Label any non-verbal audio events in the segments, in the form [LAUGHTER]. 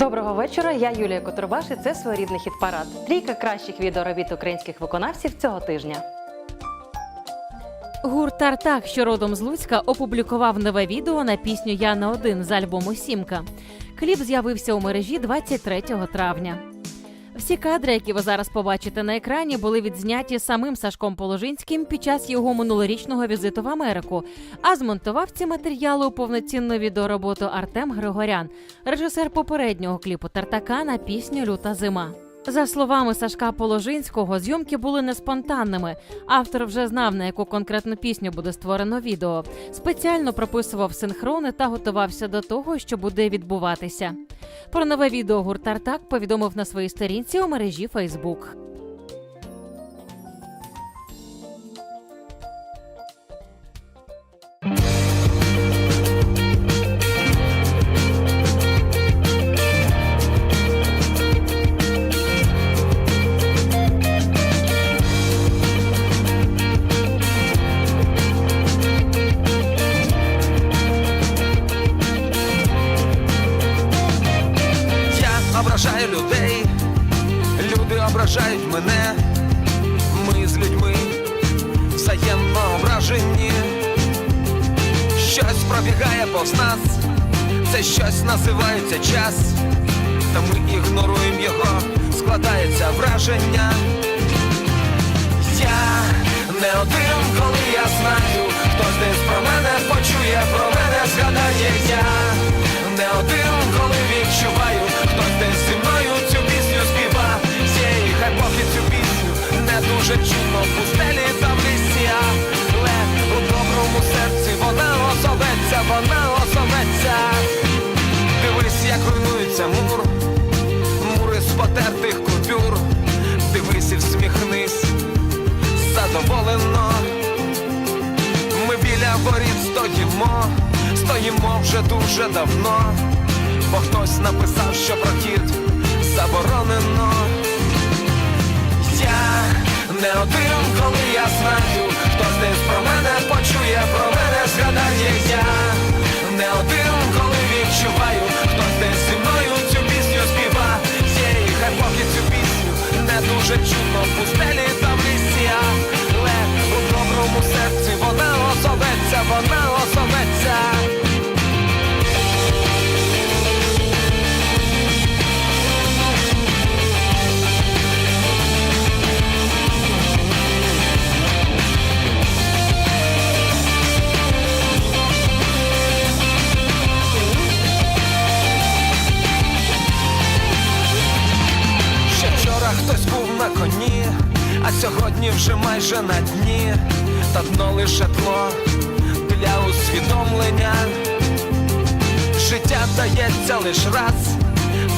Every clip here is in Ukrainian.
Доброго вечора. Я Юлія Котурбаш і це своєрідний хіт парад. Трійка кращих відеоробіт українських виконавців цього тижня. Гурт Тартак, що родом з Луцька, опублікував нове відео на пісню Я на один з альбому Сімка. Кліп з'явився у мережі 23 травня. Всі кадри, які ви зараз побачите на екрані, були відзняті самим Сашком Положинським під час його минулорічного візиту в Америку. А змонтував ці матеріали у повноцінну відеороботу Артем Григорян, режисер попереднього кліпу Тартака на пісню Люта зима. За словами Сашка Положинського, зйомки були не спонтанними. Автор вже знав, на яку конкретну пісню буде створено відео. Спеціально прописував синхрони та готувався до того, що буде відбуватися. Про нове відео гурт Артак повідомив на своїй сторінці у мережі Фейсбук. Щось пробігає повз нас, це щось називається час. Та ми ігноруємо його, складається враження. Я не один, коли я знаю, хтось десь про мене почує, про мене згадає я не один, коли відчуваю, хтось десь зі мною цю пісню співа. Цієї хай поки цю пісню не дуже чутно в пустелі та в лісі, доброму серці вона озоветься, вона озоветься. Дивись, як руйнується мур, мури з потертих купюр. Дивись і всміхнись задоволено. Ми біля воріт стоїмо, стоїмо вже дуже давно, бо хтось написав, що прохід заборонено. Я не один, коли я знаю, хтось десь про мене почує, про мене згадає я. Не один, коли відчуваю, хтось десь зі мною цю пісню співа. Є і цю пісню не дуже чутно в хтось був на коні, а сьогодні вже майже на дні, та дно лише тло для усвідомлення. Життя дається лиш раз,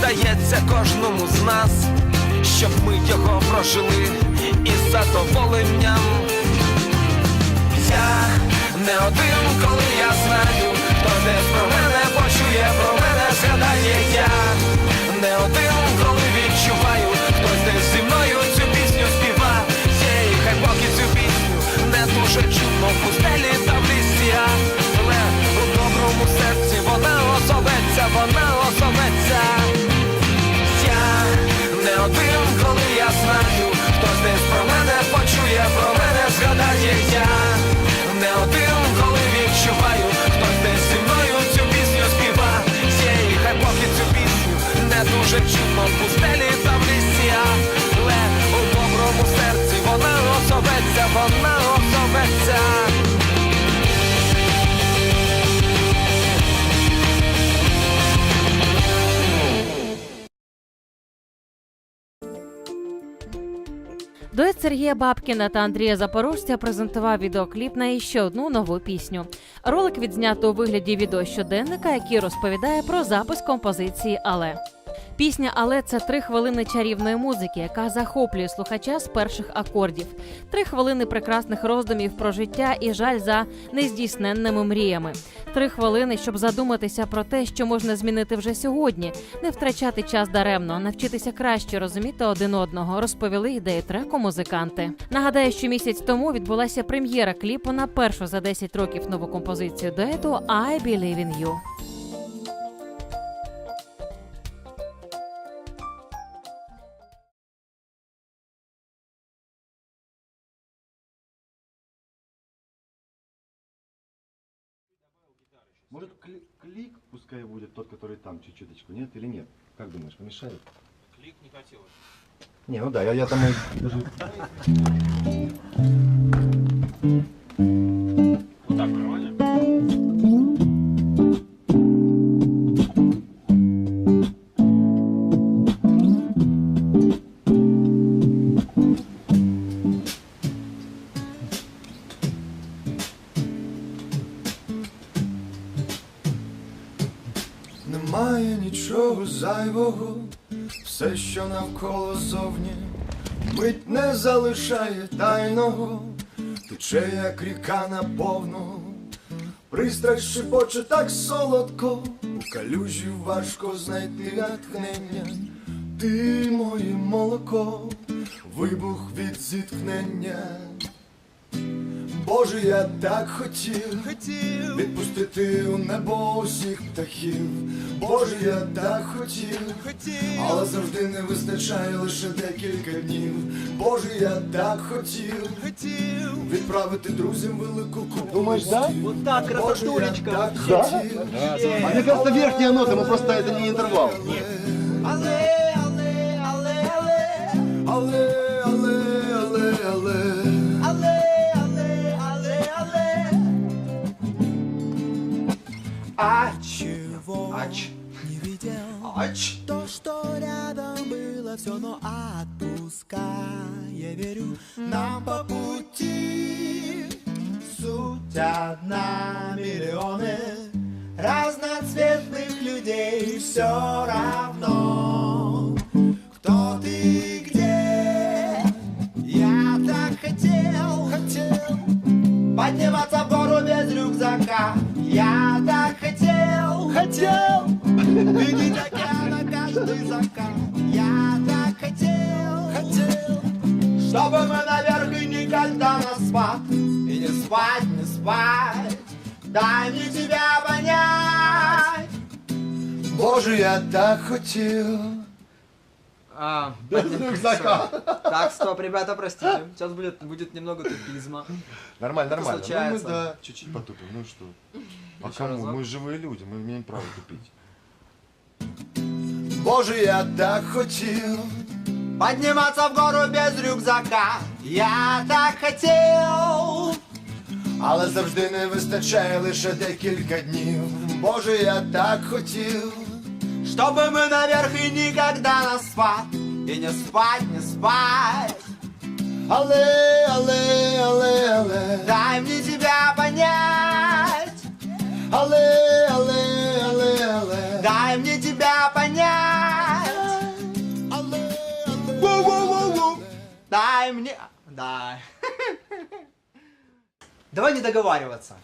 дається кожному з нас, щоб ми його прожили із задоволенням. Я не один, коли я знаю, хто десь про мене почує, про мене згадає я. Не один, Сергія Бабкіна та Андрія Запорожця презентував відеокліп на іще одну нову пісню. Ролик відзнято у вигляді відеощоденника, який розповідає про запис композиції Але. Пісня Але це три хвилини чарівної музики, яка захоплює слухача з перших акордів. Три хвилини прекрасних роздумів про життя і жаль за нездійсненними мріями. Три хвилини, щоб задуматися про те, що можна змінити вже сьогодні, не втрачати час даремно, навчитися краще розуміти один одного, розповіли ідеї треку музиканти. Нагадаю, що місяць тому відбулася прем'єра кліпу на першу за 10 років нову композицію дуету «I Believe in You». Может, кли- клик пускай будет тот, который там чуть-чуточку, нет или нет? Как думаешь, помешает? Клик не хотелось. Не, ну да, я, я там и [LAUGHS] даже... Немає нічого зайвого, все, що навколо зовні, мить не залишає тайного, тече, як ріка наповну, пристрасть шипоче так солодко, у калюжі важко знайти натхнення, ти моє молоко, вибух від зіткнення. Боже, я так хотів, хотів відпустити у небо усіх птахів. Боже, я так хотів, хотів, але завжди не вистачає лише декілька днів. Боже, я так хотів, хотів відправити друзям велику купу. Думаєш, да? Вот так, Боже, я красотулечка. так хотів. А мне кажется, верхняя нота, но просто это не интервал. Але, А чего Ач. не видел? Ач. То, что рядом было все, но отпускай, я верю, нам по пути. Суть одна, миллионы разноцветных людей, все равно, кто ты и где. Я так хотел, хотел подниматься в гору без рюкзака. Я видеть океана каждый закат. Я так хотел, хотел, чтобы мы наверх и никогда на спад. И не спать, не спать, дай мне тебя понять. Боже, я так хотел. А, Без рюкзака. так, стоп, ребята, простите. Сейчас будет, будет немного тупизма. Нормально, Это нормально. Ну, мы, случается. да, чуть-чуть потупим. Ну что? А Еще кому? разок. Мы живые люди, мы имеем право тупить. Боже, я так хотів Подниматься в гору без рюкзака Я так хотів Але завжди не вистачає лише декілька днів Боже, я так хотів Чтобы мы наверх и никогда на спад И не спать, не спать Але, але, але, але Дай мне тебя понять Але, але, але, але Дай мне тебя понять Але, але Воу-воу-воу-воу. Дай мне... Дай. Давай не договариваться.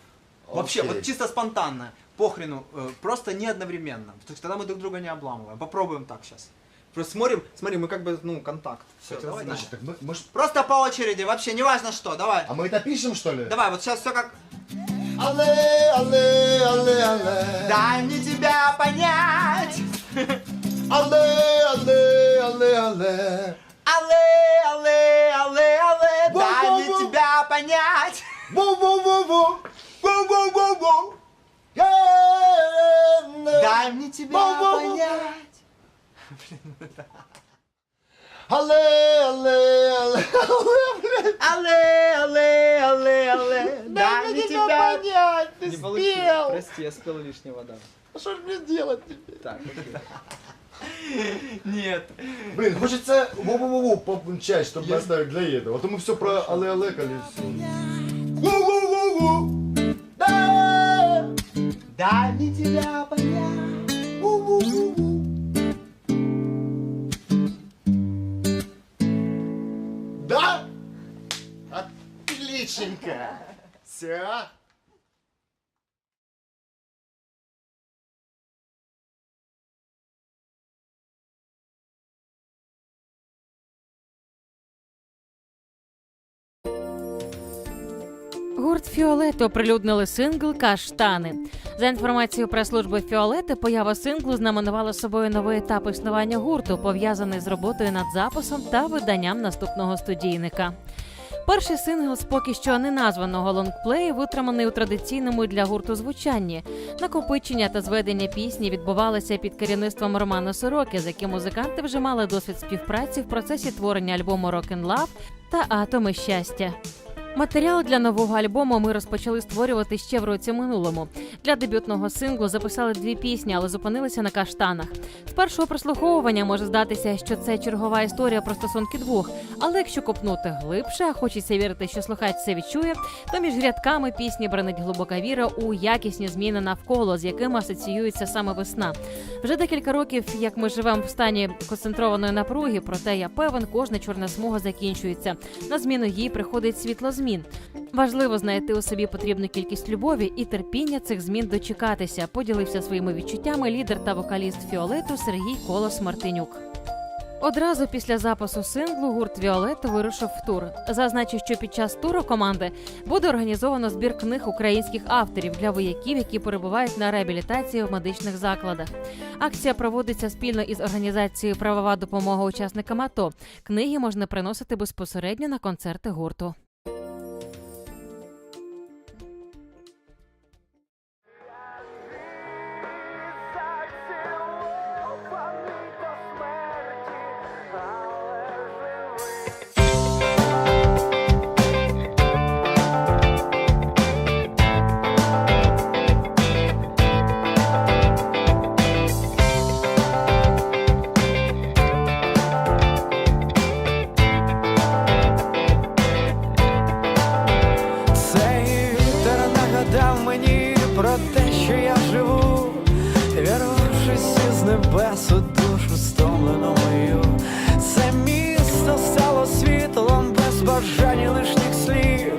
Вообще, Окей. вот чисто спонтанно. Похрену, э, просто не одновременно. То есть тогда мы друг друга не обламываем. Попробуем так сейчас. Просто смотрим, смотри, мы как бы, ну, контакт. Все, давай, Значит, так мы, мы ж- Просто по очереди, вообще, неважно что, давай. А мы это пишем, что ли? Давай, вот сейчас все как... Але, але, але, але. Дай мне тебя понять. Але, але, але, але. Але, але, але, але. Дай мне тебя понять. Воу-воу-воу-воу. Воу-воу-воу-воу. Дай мне тебя понять. Але, але, але, але, блядь. Але, але, але, але. Дай мне тебя понять. Ты Не получилось. Прости, я спел лишнего, да. Что ж мне делать теперь? Так, окей. [LAUGHS] Нет. Блин, хочется во-во-во получать, чтобы оставить для этого. А то мы все про але-але колесо. Ву-ву-ву-ву. Да. Дай мне тебя Все. Гурт Фіолет оприлюднили сингл Каштани. За інформацією прес-служби Фіолети, поява синглу знаменувала собою новий етап існування гурту, пов'язаний з роботою над записом та виданням наступного студійника. Перший сингл з поки що не названого лонгплею витриманий у традиційному для гурту звучанні. Накопичення та зведення пісні відбувалося під керівництвом Романа Сороки, з яким музиканти вже мали досвід співпраці в процесі творення альбому «Rock and Love» та Атоми щастя. Матеріал для нового альбому ми розпочали створювати ще в році минулому. Для дебютного синглу записали дві пісні, але зупинилися на каштанах. З першого прослуховування може здатися, що це чергова історія про стосунки двох. Але якщо копнути глибше, а хочеться вірити, що слухач це відчує, то між рядками пісні бронить глибока віра у якісні зміни навколо, з якими асоціюється саме весна. Вже декілька років, як ми живемо в стані концентрованої напруги, проте я певен, кожна чорна смуга закінчується. На зміну їй приходить світло змін. Важливо знайти у собі потрібну кількість любові і терпіння цих змін дочекатися. Поділився своїми відчуттями лідер та вокаліст Фіолету Сергій Колос Мартинюк. Одразу після запису синглу гурт Віолет вирушив в тур. Зазначив, що під час туру команди буде організовано збір книг українських авторів для вояків, які перебувають на реабілітації в медичних закладах. Акція проводиться спільно із організацією Правова допомога учасникам АТО. Книги можна приносити безпосередньо на концерти гурту. Вірвавшись із небес у душу стомлену мою. Це місто стало світлом без бажань лишніх слів,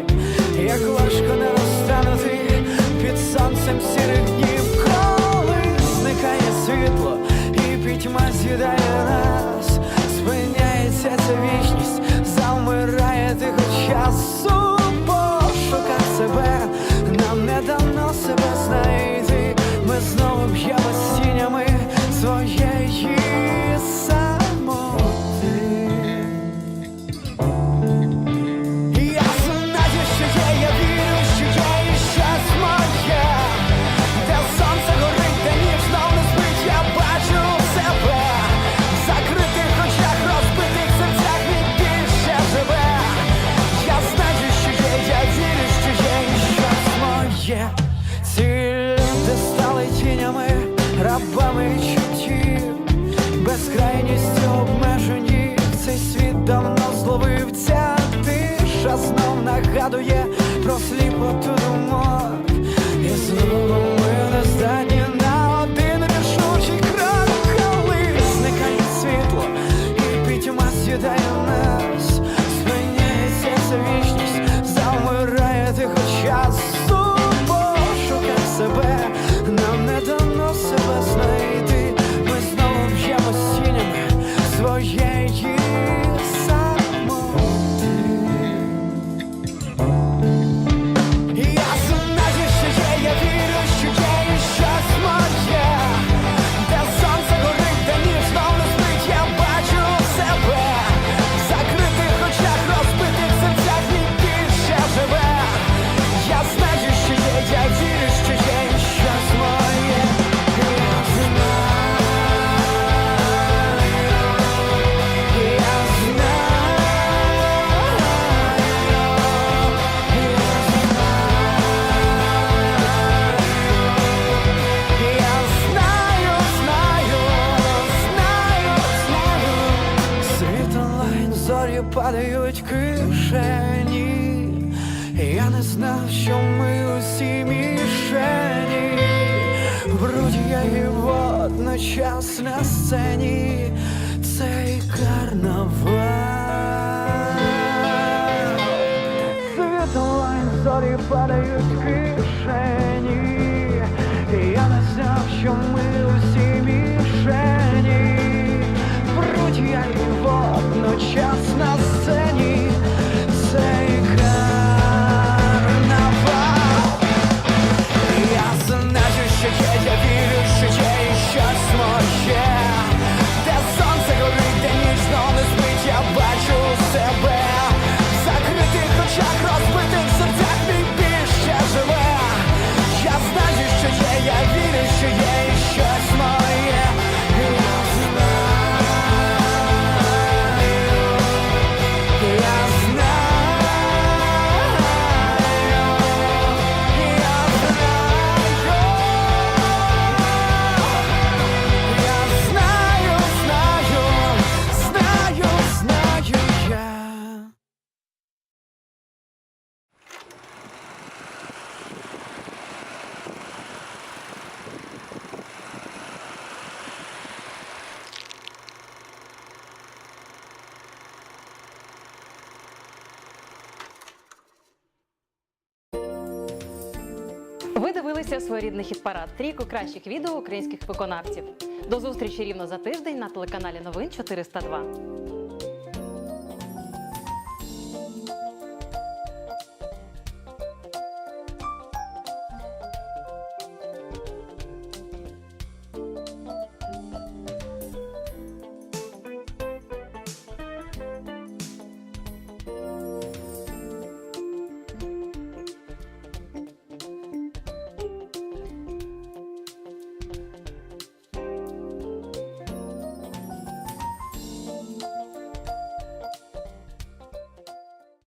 як важко не розтанути під сонцем сірих днів, коли зникає світло і пітьма з'їдає нас, спиняється ця вічність, замирає тихо часу пошуках себе, нам не дано себе знайти. Ми знову б'ємо стали тінями, рабами відчуттів, безкрайністю обмежені. Цей світ давно зловив ця тиша знов нагадує про сліпоту думок. І знову Цей карнавал. Ви дивилися своєрідний хіт-парад трійку кращих відео українських виконавців. До зустрічі рівно за тиждень на телеканалі Новин 402.